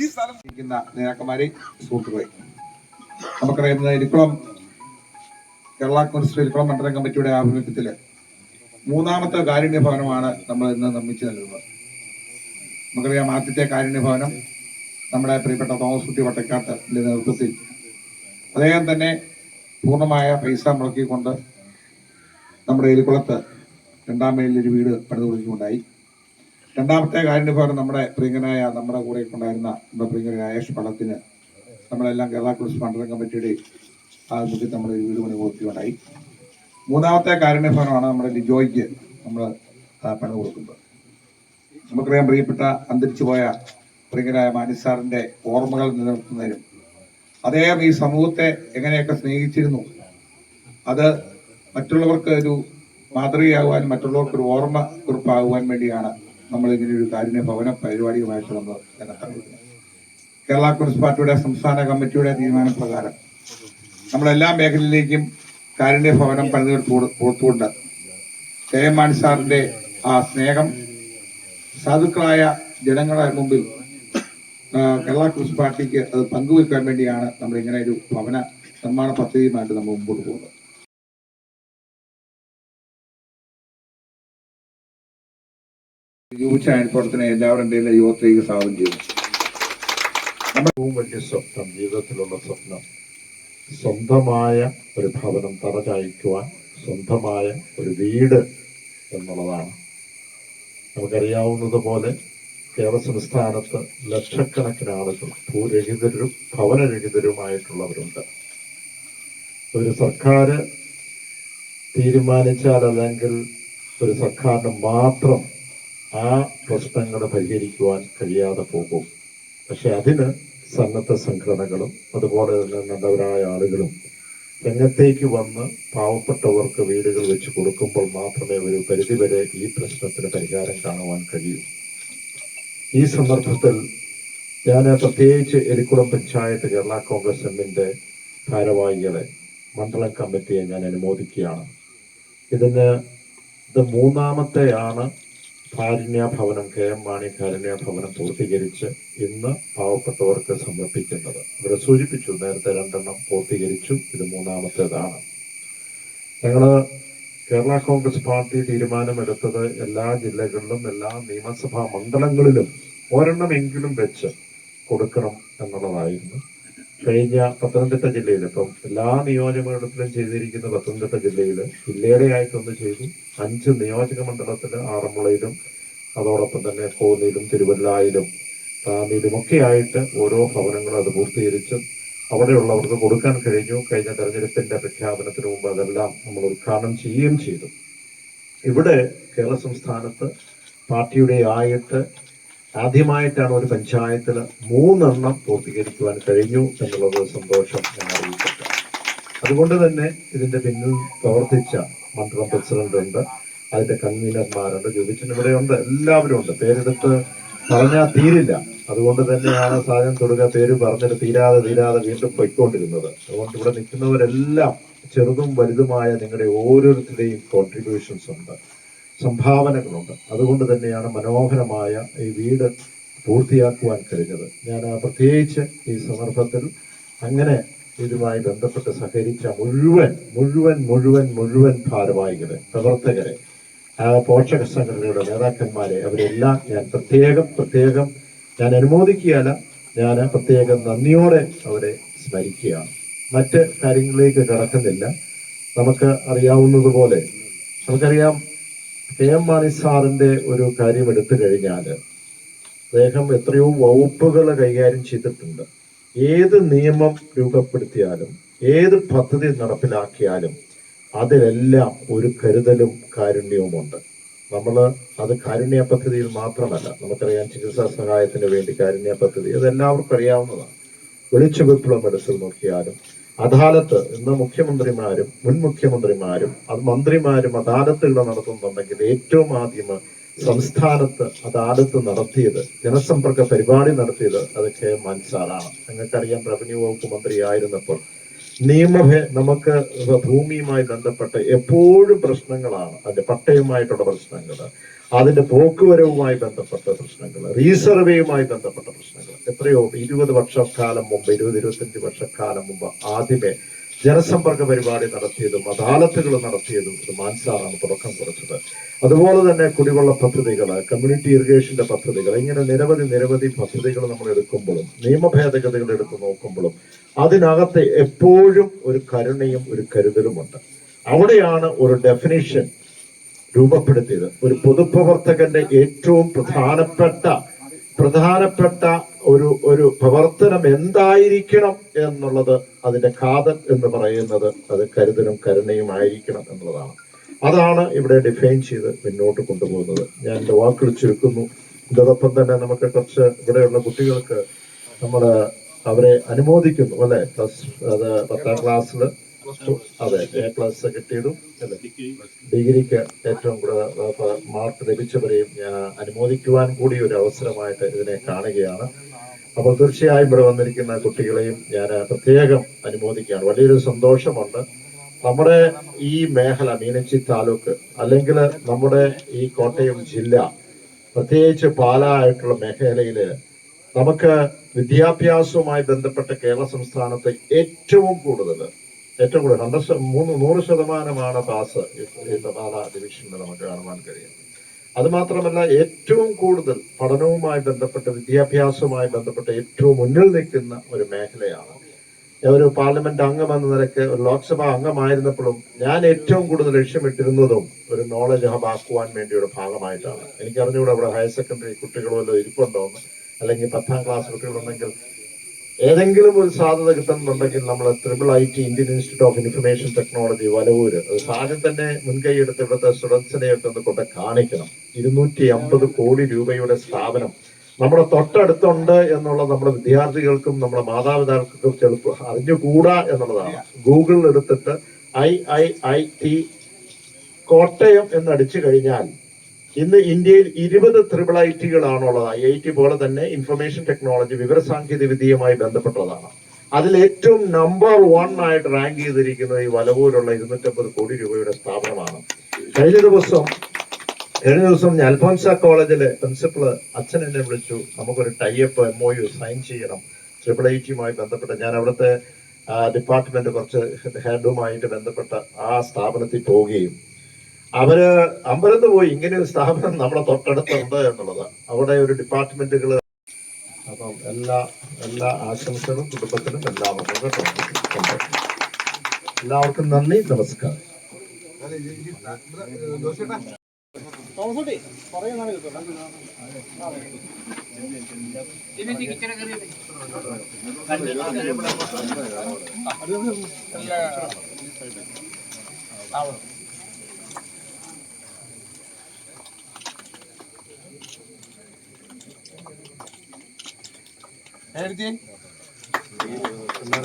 ഈ സ്ഥലം നേതാക്കന്മാരെ സുഹൃത്തുക്കളെ നമുക്കറിയാവുന്ന ഇരിക്കുളം കേരള കോൺഗ്രസ് ഇരിക്കുളം മണ്ഡലം കമ്മിറ്റിയുടെ ആഭിമുഖ്യത്തിൽ മൂന്നാമത്തെ കാരുണ്യ ഭവനമാണ് നമ്മൾ ഇന്ന് നിർമ്മിച്ചു നൽകുന്നത്. നമുക്കറിയാം ആദ്യത്തെ കാരുണ്യ ഭവനം നമ്മുടെ പ്രിയപ്പെട്ട തോമസ് കുട്ടി വട്ടക്കാട്ട് നേതൃത്വത്തിൽ. അദ്ദേഹം തന്നെ പൂർണമായ പൈസ മുടക്കിക്കൊണ്ട് നമ്മുടെ എലിക്കുളത്ത് രണ്ടാം ഒരു വീട് പണിത് കൊടുക്കുകയുണ്ടായി രണ്ടാമത്തെ ഭാഗം നമ്മുടെ പ്രിയങ്കനായ നമ്മുടെ കൂടെ ഉണ്ടായിരുന്ന നമ്മുടെ പ്രിയങ്കനായ രാജേഷ് പള്ളത്തിന് നമ്മളെല്ലാം കേരള കോൺഗ്രസ് മണ്ഡലം കമ്മിറ്റിയുടെ നമ്മൾ ഒരു വീട് പണി കൊടുക്കുകയുണ്ടായി മൂന്നാമത്തെ ഭാഗമാണ് നമ്മുടെ ലിജോയ്ക്ക് നമ്മൾ പണി കൊടുക്കുന്നത്. നമുക്കറിയാം പ്രിയപ്പെട്ട അന്തരിച്ചു പോയ പ്രിയങ്കരായ മാനിസാറിന്റെ ഓർമ്മകൾ നിലനിർത്തുന്നതിനും അദ്ദേഹം ഈ സമൂഹത്തെ എങ്ങനെയൊക്കെ സ്നേഹിച്ചിരുന്നു അത് മറ്റുള്ളവർക്ക് ഒരു മാതൃകയാകുവാൻ മറ്റുള്ളവർക്ക് ഒരു ഓർമ്മ കുറിപ്പാകുവാൻ വേണ്ടിയാണ് നമ്മൾ ഇങ്ങനെ ഒരു കാരുണ്യ ഭവന പരിപാടിയുമായിട്ട് നമ്മൾ രംഗത്തിറങ്ങുന്നത്. കേരള കോൺഗ്രസ് പാർട്ടിയുടെ സംസ്ഥാന കമ്മിറ്റിയുടെ തീരുമാനപ്രകാരം നമ്മളെല്ലാ മേഖലയിലേക്കും കാരുണ്യ ഭവനം പണിതുകൾ കൊടുത്തുകൊണ്ട് മാണി സാറിന്റെ ആ സ്നേഹം സാധുക്കളായ ജനങ്ങളുടെ മുമ്പിൽ കേരള കോൺഗ്രസ് പാർട്ടിക്ക് അത് പങ്കുവെക്കാൻ വേണ്ടിയാണ് നമ്മൾ ഇങ്ങനെ ഒരു ഭവന നിർമ്മാണ പദ്ധതിയുമായിട്ട് നമ്മൾ മുമ്പോട്ട് പോകുന്നത്. യുവചായ അയൽപ്പുറത്തിനെ എല്ലാവരും യുവത്തിലേക്ക് സ്വാഗതം ചെയ്യുന്നു. ഏറ്റവും വലിയ സ്വപ്നം ജീവിതത്തിലുള്ള സ്വപ്നം സ്വന്തമായ ഒരു ഭവനം തറചായ്ക്കുവാൻ സ്വന്തമായ ഒരു വീട് എന്നുള്ളതാണ്. നമുക്കറിയാവുന്നതുപോലെ കേരള സംസ്ഥാനത്ത് ലക്ഷക്കണക്കിന് ആളുകൾ ഭൂരഹിതരും ഭവനരഹിതരുമായിട്ടുള്ളവരുണ്ട്. ഒരു സർക്കാർ തീരുമാനിച്ചാൽ അല്ലെങ്കിൽ ഒരു സർക്കാരിന് മാത്രം ആ പ്രശ്നങ്ങൾ പരിഹരിക്കുവാൻ കഴിയാതെ പോകും. പക്ഷെ അതിന് സന്നദ്ധ സംഘടനകളും അതുപോലെ തന്നെ നല്ലവരായ ആളുകളും രംഗത്തേക്ക് വന്ന് പാവപ്പെട്ടവർക്ക് വീടുകൾ വെച്ച് കൊടുക്കുമ്പോൾ മാത്രമേ ഒരു പരിധിവരെ ഈ പ്രശ്നത്തിന് പരിഹാരം കാണുവാൻ കഴിയൂ. ഈ സന്ദർഭത്തിൽ ഞാൻ പ്രത്യേകിച്ച് എരിക്കുളം പഞ്ചായത്ത് കേരള കോൺഗ്രസ് എമ്മിന്റെ ഭാരവാഹികളെ മണ്ഡലം കമ്മിറ്റിയെ ഞാൻ അനുമോദിക്കുകയാണ്. ഇതിന് ഇത് മൂന്നാമത്തെയാണ് കാരുണ്യ ഭവനം കെ എം മാണി കാരുണ്യ ഭവനം പൂർത്തീകരിച്ച് ഇന്ന് പാവപ്പെട്ടവർക്ക് സമർപ്പിക്കുന്നത്. ഇവിടെ സൂചിപ്പിച്ചു നേരത്തെ രണ്ടെണ്ണം പൂർത്തീകരിച്ചു ഇത് മൂന്നാമത്തേതാണ്. ഞങ്ങൾ കേരള കോൺഗ്രസ് പാർട്ടി തീരുമാനമെടുത്തത് എല്ലാ ജില്ലകളിലും എല്ലാ നിയമസഭാ മണ്ഡലങ്ങളിലും ഒരെണ്ണമെങ്കിലും വെച്ച് കൊടുക്കണം എന്നുള്ളതായിരുന്നു. കഴിഞ്ഞ പത്തനംതിട്ട ജില്ലയിൽ ഇപ്പം എല്ലാ നിയോജകമണ്ഡലത്തിലും ചെയ്തിരിക്കുന്ന പത്തനംതിട്ട ജില്ലയിൽ ജില്ലയുടെ ആയിട്ടൊന്ന് ചെയ്തു. അഞ്ച് നിയോജക മണ്ഡലത്തിൽ ആറന്മുളയിലും അതോടൊപ്പം തന്നെ കോന്നിയിലും തിരുവല്ലായിലും താമിയിലും ഒക്കെ ആയിട്ട് ഓരോ ഭവനങ്ങൾ അത് പൂർത്തീകരിച്ച് അവിടെയുള്ളവർക്ക് കൊടുക്കാൻ കഴിഞ്ഞു. കഴിഞ്ഞ തെരഞ്ഞെടുപ്പിന്റെ പ്രഖ്യാപനത്തിന് മുമ്പ് അതെല്ലാം നമ്മൾ ഉദ്ഘാടനം ചെയ്യുകയും ചെയ്തു. ഇവിടെ കേരള സംസ്ഥാനത്ത് പാർട്ടിയുടെ ആയിട്ട് ആദ്യമായിട്ടാണ് ഒരു പഞ്ചായത്തിൽ മൂന്നെണ്ണം പൂർത്തീകരിക്കുവാൻ കഴിഞ്ഞു എന്നുള്ളത് സന്തോഷം ഞാൻ അറിയിക്കട്ടെ. അതുകൊണ്ട് തന്നെ ഇതിന്റെ പിന്നിൽ പ്രവർത്തിച്ച മണ്ഡലം പ്രസിഡന്റ് ഉണ്ട് അതിന്റെ കൺവീനർമാരുണ്ട് ജോബിച്ചൻ ഇവിടെയുണ്ട് എല്ലാവരും ഉണ്ട്. പേരെടുത്ത് പറഞ്ഞാൽ തീരില്ല. അതുകൊണ്ട് തന്നെയാണ് സാധനം തൊടുക പേര് പറഞ്ഞിട്ട് തീരാതെ തീരാതെ വീണ്ടും പൊയ്ക്കൊണ്ടിരുന്നത്. അതുകൊണ്ട് ഇവിടെ നിൽക്കുന്നവരെല്ലാം ചെറുതും വലുതുമായ നിങ്ങളുടെ ഓരോരുത്തരുടെയും കോൺട്രിബ്യൂഷൻസ് ഉണ്ട്. സംഭാവനകളുണ്ട്. അതുകൊണ്ട് തന്നെയാണ് മനോഹരമായ ഈ വീട് പൂർത്തിയാക്കുവാൻ കഴിഞ്ഞത്. ഞാൻ പ്രത്യേകിച്ച് ഈ സന്ദർഭത്തിൽ അങ്ങനെ ഇതുമായി ബന്ധപ്പെട്ട് സഹകരിച്ച മുഴുവൻ മുഴുവൻ മുഴുവൻ മുഴുവൻ ഭാരവാഹികളെ പ്രവർത്തകരെ പോഷക സംഘടനയുടെ നേതാക്കന്മാരെ അവരെല്ലാം ഞാൻ പ്രത്യേകം പ്രത്യേകം ഞാൻ അനുമോദിക്കുകയല്ല. ഞാൻ പ്രത്യേകം നന്ദിയോടെ അവരെ സ്മരിക്കുകയാണ്. മറ്റ് കാര്യങ്ങളിലേക്ക് കടക്കുന്നില്ല. നമുക്ക് അറിയാവുന്നതുപോലെ നമുക്കറിയാം കെ എം മാണി സാറിന്റെ ഒരു കാര്യം എടുത്തു കഴിഞ്ഞാൽ അദ്ദേഹം എത്രയോ വകുപ്പുകൾ കൈകാര്യം ചെയ്തിട്ടുണ്ട്. ഏത് നിയമം രൂപപ്പെടുത്തിയാലും ഏത് പദ്ധതി നടപ്പിലാക്കിയാലും അതിലെല്ലാം ഒരു കരുതലും കാരുണ്യവുമുണ്ട്. നമ്മൾ അത് കാരുണ്യ പദ്ധതിയിൽ മാത്രമല്ല നമുക്കറിയാം ചികിത്സാ സഹായത്തിന് വേണ്ടി കാരുണ്യ പദ്ധതി അത് എല്ലാവർക്കും അറിയാവുന്നതാണ്. വെളിച്ച വിപ്ലവം എടുത്തു നോക്കിയാലും അദാലത്ത് ഇന്ന് മുഖ്യമന്ത്രിമാരും മുൻ മുഖ്യമന്ത്രിമാരും അത് മന്ത്രിമാരും അദാലത്തുകൾ നടത്തുന്നുണ്ടെങ്കിൽ ഏറ്റവും ആദ്യം സംസ്ഥാനത്ത് അദാലത്ത് നടത്തിയത് ജനസമ്പർക്ക പരിപാടി നടത്തിയത് അത് കെ എം മാൻസാറാണ് നിങ്ങൾക്കറിയാം റവന്യൂ വകുപ്പ് മന്ത്രിയായിരുന്നപ്പോൾ നിയമഭേ നമുക്ക് ഭൂമിയുമായി ബന്ധപ്പെട്ട് എപ്പോഴും പ്രശ്നങ്ങളാണ്. അതിന്റെ പട്ടയവുമായിട്ടുള്ള പ്രശ്നങ്ങൾ. അതിന്റെ പോക്കുവരവുമായി ബന്ധപ്പെട്ട പ്രശ്നങ്ങൾ റീസർവേയുമായി ബന്ധപ്പെട്ട പ്രശ്നങ്ങൾ. എത്രയോ ഇരുപത് വർഷക്കാലം മുമ്പ് ഇരുപത് ഇരുപത്തഞ്ച് വർഷക്കാലം മുമ്പ് ആദ്യമേ ജനസമ്പർക്ക പരിപാടി നടത്തിയതും അദാലത്തുകൾ നടത്തിയതും ഇത് മാൻസാറാണ് തുടക്കം കുറിച്ചത്. അതുപോലെ തന്നെ കുടിവെള്ള പദ്ധതികൾ കമ്മ്യൂണിറ്റി ഇറിഗേഷന്റെ പദ്ധതികൾ ഇങ്ങനെ നിരവധി നിരവധി പദ്ധതികൾ നമ്മൾ എടുക്കുമ്പോഴും നിയമ ഭേദഗതികൾ എടുത്തു നോക്കുമ്പോഴും അതിനകത്ത് എപ്പോഴും ഒരു കരുണയും ഒരു കരുതലുമുണ്ട്. അവിടെയാണ് ഒരു ഡെഫിനിഷൻ രൂപപ്പെടുത്തിയത്. ഒരു പൊതുപ്രവർത്തകന്റെ ഏറ്റവും പ്രധാനപ്പെട്ട പ്രധാനപ്പെട്ട ഒരു ഒരു പ്രവർത്തനം എന്തായിരിക്കണം എന്നുള്ളത് അതിന്റെ കാതൽ എന്ന് പറയുന്നത് അത് കരുതലും കരുണയും ആയിരിക്കണം എന്നുള്ളതാണ്. അതാണ് ഇവിടെ ഡിഫൈൻ ചെയ്ത് മുന്നോട്ട് കൊണ്ടുപോകുന്നത്. ഞാൻ എന്റെ വാക്കുകൾ ചുരുക്കുന്നു. ഇതോടൊപ്പം തന്നെ നമുക്ക് കുറച്ച് ഇവിടെയുള്ള കുട്ടികൾക്ക് നമ്മൾ അവരെ അനുമോദിക്കുന്നു അല്ലെ? അത് പത്താം ക്ലാസ്സിൽ അതെ എ പ്ലസ് കിട്ടിയതും അല്ലെ? ഡിഗ്രിക്ക് ഏറ്റവും കൂടുതൽ മാർക്ക് ലഭിച്ചവരെയും ഞാൻ അനുമോദിക്കുവാൻ കൂടി ഒരു അവസരമായിട്ട് ഇതിനെ കാണുകയാണ്. അപ്പോൾ തീർച്ചയായും ഇവിടെ വന്നിരിക്കുന്ന കുട്ടികളെയും ഞാൻ പ്രത്യേകം അനുമോദിക്കുകയാണ്. വലിയൊരു സന്തോഷമുണ്ട്. നമ്മുടെ ഈ മേഖല മീനച്ചി താലൂക്ക് അല്ലെങ്കിൽ നമ്മുടെ ഈ കോട്ടയം ജില്ല പ്രത്യേകിച്ച് പാലാ ആയിട്ടുള്ള മേഖലയിൽ നമുക്ക് വിദ്യാഭ്യാസവുമായി ബന്ധപ്പെട്ട കേരള സംസ്ഥാനത്ത് ഏറ്റവും കൂടുതൽ ഏറ്റവും കൂടുതൽ ഹൺഡ്രഡ് മൂന്ന് നൂറ് ശതമാനമാണ് പാസ് പാല ഡിവിഷനിൽ നമുക്ക് കാണുവാൻ കഴിയും അതുമാത്രമല്ല ഏറ്റവും കൂടുതൽ പഠനവുമായി ബന്ധപ്പെട്ട് വിദ്യാഭ്യാസവുമായി ബന്ധപ്പെട്ട് ഏറ്റവും മുന്നിൽ നിൽക്കുന്ന ഒരു മേഖലയാണ്. ഒരു പാർലമെന്റ് അംഗമെന്ന നിലയ്ക്ക് ഒരു ലോക്സഭാ അംഗമായിരുന്നപ്പോഴും ഞാൻ ഏറ്റവും കൂടുതൽ ലക്ഷ്യമിട്ടിരുന്നതും ഒരു നോളജ് ഹബ് ആക്കുവാൻ വേണ്ടിയുള്ള ഭാഗമായിട്ടാണ്. എനിക്കറിഞ്ഞുകൂടെ അവിടെ ഹയർ സെക്കൻഡറി കുട്ടികളോ വല്ലതും ഇരിപ്പുണ്ടോ എന്ന്? അല്ലെങ്കിൽ പത്താം ക്ലാസ് കുട്ടികളുണ്ടെങ്കിൽ ഏതെങ്കിലും ഒരു സാധ്യത കിട്ടുന്നുണ്ടെങ്കിൽ നമ്മൾ triple I T Indian institute of information technology Valavoor. ആദ്യം തന്നെ മുൻകൈ എടുത്ത് ഇവിടുത്തെ സ്റ്റുഡൻസിനെയൊക്കെ ഒന്ന് കൊണ്ട് കാണിക്കണം. ഇരുന്നൂറ്റി അമ്പത് കോടി രൂപയുടെ സ്ഥാപനം നമ്മുടെ തൊട്ടടുത്തുണ്ട് എന്നുള്ള നമ്മുടെ വിദ്യാർത്ഥികൾക്കും നമ്മുടെ മാതാപിതാക്കൾക്കും ചെറുപ്പം അറിഞ്ഞുകൂടാ എന്നുള്ളതാണ്. ഗൂഗിളിൽ എടുത്തിട്ട് I I I T Kottayam എന്നടിച്ചു കഴിഞ്ഞാൽ ഇന്ന് ഇന്ത്യയിൽ ഇരുപത് ത്രിപിൾ ഐ ടികളാണുള്ളത് ഐ ഐ ടി പോലെ തന്നെ ഇൻഫർമേഷൻ ടെക്നോളജി വിവരസാങ്കേതിക വിദ്യയുമായി ബന്ധപ്പെട്ടതാണ്. അതിൽ ഏറ്റവും നമ്പർ വൺ ആയിട്ട് റാങ്ക് ചെയ്തിരിക്കുന്നത് ഈ വലവൂരുള്ള ഇരുന്നൂറ്റമ്പത് കോടി രൂപയുടെ സ്ഥാപനമാണ്. കഴിഞ്ഞ ദിവസം കഴിഞ്ഞ ദിവസം അൽഫോൻസ കോളേജിലെ പ്രിൻസിപ്പൾ അച്ഛൻ എന്നെ വിളിച്ചു. നമുക്കൊരു type M O U sign ചെയ്യണം. ട്രിപ്പിൾ ഐ ടിയുമായി ബന്ധപ്പെട്ട് ഞാൻ അവിടുത്തെ ഡിപ്പാർട്ട്മെന്റ് കുറച്ച് ഹെഡുമായിട്ട് ബന്ധപ്പെട്ട ആ സ്ഥാപനത്തിൽ പോവുകയും അവർ അമ്പലത്ത് പോയി ഇങ്ങനെ ഒരു സ്ഥാപനം നമ്മുടെ തൊട്ടടുത്തുണ്ട് എന്നുള്ളത്. അവിടെ ഒരു ഡിപ്പാർട്ട്മെന്റുകൾ അപ്പം എല്ലാ എല്ലാ ആശംസകളും കുടുംബത്തിനും എല്ലാവർക്കും കേട്ടോ. എല്ലാവർക്കും നന്ദി നമസ്കാരം. എഴുതി Dia, dia,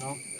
dia.